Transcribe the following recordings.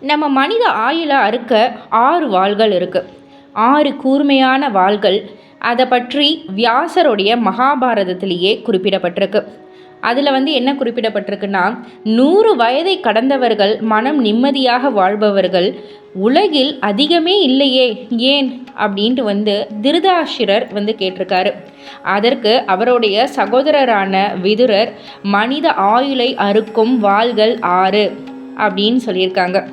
நம்ம மனித ஆயுளை அறுக்க ஆறு வாள்கள் இருக்குது ஆறு கூர்மையான வாள்கள். அதை பற்றி வியாசருடைய மகாபாரதத்திலேயே குறிப்பிடப்பட்டிருக்கு. அதில் வந்து என்ன குறிப்பிடப்பட்டிருக்குன்னா நூறு வயதை கடந்தவர்கள் மனம் நிம்மதியாக வாழ்பவர்கள் உலகில் அதிகமே இல்லையே ஏன்? அப்படின்ட்டு வந்து திருதாசிரர் வந்து கேட்டிருக்காரு. அதற்கு அவருடைய சகோதரரான விதுரர் மனித ஆயுளை அறுக்கும் வாள்கள் ஆறு அப்படின்னு சொல்லியிருக்காங்க.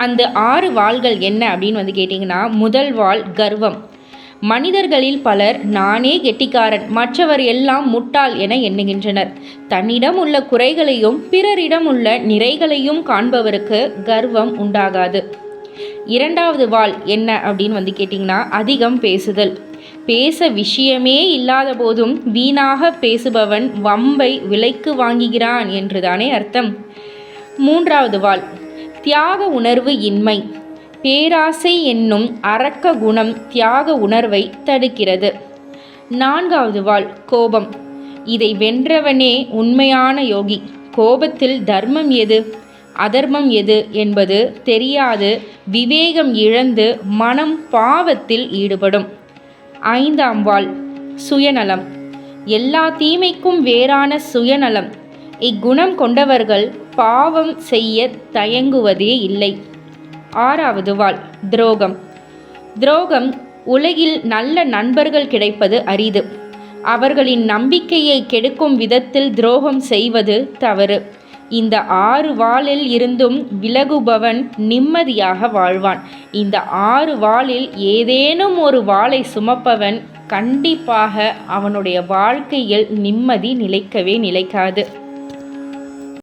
அந்த ஆறு வாள்கள் என்ன அப்படின்னு வந்து கேட்டிங்கன்னா முதல் வாள் கர்வம். மனிதர்களில் பலர் நானே கெட்டிக்காரன் மற்றவர் எல்லாம் முட்டாள் என எண்ணுகின்றனர். தன்னிடம் உள்ள குறைகளையும் பிறரிடம் உள்ள நிறைகளையும் காண்பவருக்கு கர்வம் உண்டாகாது. இரண்டாவது வாள் என்ன அப்படின்னு வந்து கேட்டிங்கன்னா அதிகம் பேசுதல். பேச விஷயமே இல்லாத போதும் வீணாக பேசுபவன் வம்பை விலைக்கு வாங்குகிறான் என்றுதானே அர்த்தம். மூன்றாவது வாள் தியாக உணர்வு இன்மை. பேராசை என்னும் அரக்க குணம் தியாக உணர்வை தடுக்கிறது. நான்காவது வாள் கோபம். இதை வென்றவனே உண்மையான யோகி. கோபத்தில் தர்மம் எது? அதர்மம் எது என்பது தெரியாது. விவேகம் இழந்து மனம் பாவத்தில் ஈடுபடும். ஐந்தாம் வாள் சுயநலம். எல்லா தீமைக்கும் வேறான சுயநலம். இக்குணம் கொண்டவர்கள் பாவம் செய்ய தயங்குவதே இல்லை. ஆறாவது வாள் துரோகம். துரோகம் உலகில் நல்ல நண்பர்கள் கிடைப்பது அரிது. அவர்களின் நம்பிக்கையை கெடுக்கும் விதத்தில் துரோகம் செய்வது தவறு. இந்த ஆறு வாளில் இருந்தும் விலகுபவன் நிம்மதியாக வாழ்வான். இந்த ஆறு வாளில் ஏதேனும் ஒரு வாளை சுமப்பவன் கண்டிப்பாக அவனுடைய வாழ்க்கையில் நிம்மதி நிலைக்கவே நிலைக்காது.